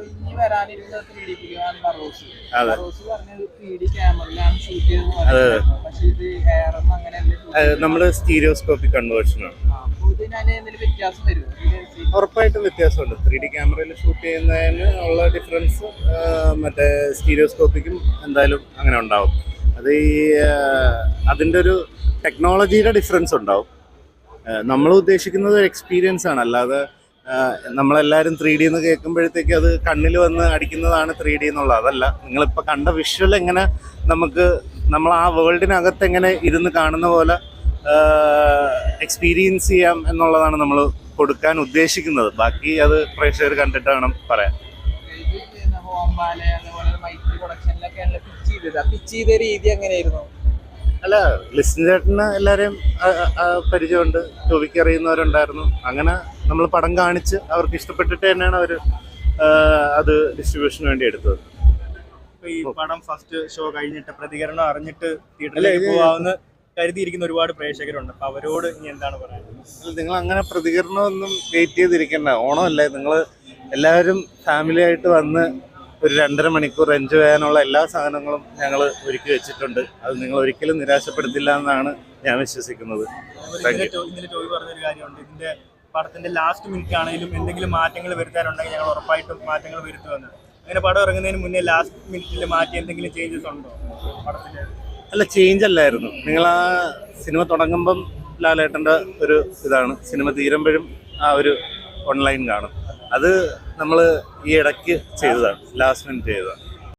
ഇനി വരാനിരുന്ന three D ഫിലിമാണ് ബറോസ് ബറോസ് പറഞ്ഞത് ത്രീ ഡി ക്യാമറയിലാണ് ഷൂട്ട് ചെയ്തത് പക്ഷെ ഇത് എയർ അങ്ങനെയല്ല. നമ്മൾ സ്റ്റീരിയോസ്കോപ്പിക് കൺവേർഷനാണ് ഉറപ്പായിട്ടും വ്യത്യാസമുണ്ട്. ത്രീ ഡി ക്യാമറയിൽ ഷൂട്ട് ചെയ്യുന്നതിന് ഉള്ള ഡിഫറൻസ് മറ്റേ സ്റ്റീരിയോസ്കോപ്പിക്കും എന്തായാലും അങ്ങനെ ഉണ്ടാവും. അത് ഈ അതിന്റെ ഒരു ടെക്നോളജിയുടെ ഡിഫറൻസ് ഉണ്ടാവും. നമ്മൾ ഉദ്ദേശിക്കുന്നത് എക്സ്പീരിയൻസ് ആണ്. അല്ലാതെ നമ്മളെല്ലാവരും ത്രീ ഡി എന്ന് കേൾക്കുമ്പോഴത്തേക്ക് അത് കണ്ണിൽ വന്ന് അടിക്കുന്നതാണ് ത്രീ ഡി എന്നുള്ളത്. അതല്ല നിങ്ങളിപ്പോൾ കണ്ട വിഷ്വൽ എങ്ങനെ നമുക്ക് നമ്മൾ ആ വേൾഡിനകത്ത് എങ്ങനെ ഇരുന്ന് കാണുന്ന പോലെ എക്സ്പീരിയൻസ് ചെയ്യാം എന്നുള്ളതാണ് നമ്മൾ കൊടുക്കാൻ ഉദ്ദേശിക്കുന്നത്. ബാക്കി അത് പ്രേക്ഷകർ കണ്ടിട്ട് വേണം പറയാൻ. പിച്ച് ചെയ്ത രീതി എങ്ങനെയായിരുന്നു? അല്ല ലിസ്റ്റിൻ ചേട്ടന് എല്ലാവരെയും പരിചയമുണ്ട്. ടോവിക്ക് അറിയുന്നവരുണ്ടായിരുന്നു. അങ്ങനെ നമ്മൾ പടം കാണിച്ച് അവർക്ക് ഇഷ്ടപ്പെട്ടിട്ട് തന്നെയാണ് അവർ അത് ഡിസ്ട്രിബ്യൂഷന് വേണ്ടി എടുത്തത്. ഈ പടം ഫസ്റ്റ് ഷോ കഴിഞ്ഞിട്ട് പ്രതികരണം അറിഞ്ഞിട്ട് തിയേറ്ററിലേക്ക് പോവാമെന്ന് കരുതിയിരിക്കുന്ന ഒരുപാട് പ്രേക്ഷകരുണ്ട്. അപ്പൊ അവരോട് ഇനി എന്താണ് പറയുന്നത് നിങ്ങൾ അങ്ങനെ പ്രതികരണമൊന്നും വെയിറ്റ് ചെയ്തിരിക്കണ്ട. ഓണമല്ലേ? നിങ്ങൾ എല്ലാവരും ഫാമിലി ആയിട്ട് വന്ന് ഒരു രണ്ടര മണിക്കൂർ എൻജോയ് ചെയ്യാനുള്ള എല്ലാ സാധനങ്ങളും ഞങ്ങൾ ഒരുക്കി വെച്ചിട്ടുണ്ട്. അത് നിങ്ങൾ ഒരിക്കലും നിരാശപ്പെടുത്തില്ല എന്നാണ് ഞാൻ വിശ്വസിക്കുന്നത്. ഇന്നലെ ടോയ് പറഞ്ഞൊരു കാര്യമുണ്ട്. ഇതിന്റെ പടത്തിന്റെ ലാസ്റ്റ് മിനിറ്റ് ആണെങ്കിലും എന്തെങ്കിലും മാറ്റങ്ങൾ വരുത്താനുണ്ടെങ്കിൽ ഞങ്ങൾ ഉറപ്പായിട്ടും മാറ്റങ്ങൾ വരുത്തുമെന്ന്. അങ്ങനെ പടം ഇറങ്ങുന്നതിന് മുന്നേ ലാസ്റ്റ് മിനിറ്റിൽ മാറ്റി എന്തെങ്കിലും ചേഞ്ചസ് ഉണ്ടോ പടത്തിന്റെ? അല്ല ചേഞ്ച് അല്ലായിരുന്നു. നിങ്ങൾ ആ സിനിമ തുടങ്ങുമ്പം ലാലേട്ടന്റെ ഒരു ഇതാണ്. സിനിമ തീരുമ്പോഴും ആ ഒരു ഓൺലൈൻ കാണും. അത് നമ്മൾ ഈ ഇടയ്ക്ക് ചെയ്തതാണ് ലാസ്റ്റ് മിനിറ്റ് ചെയ്തതാണ്.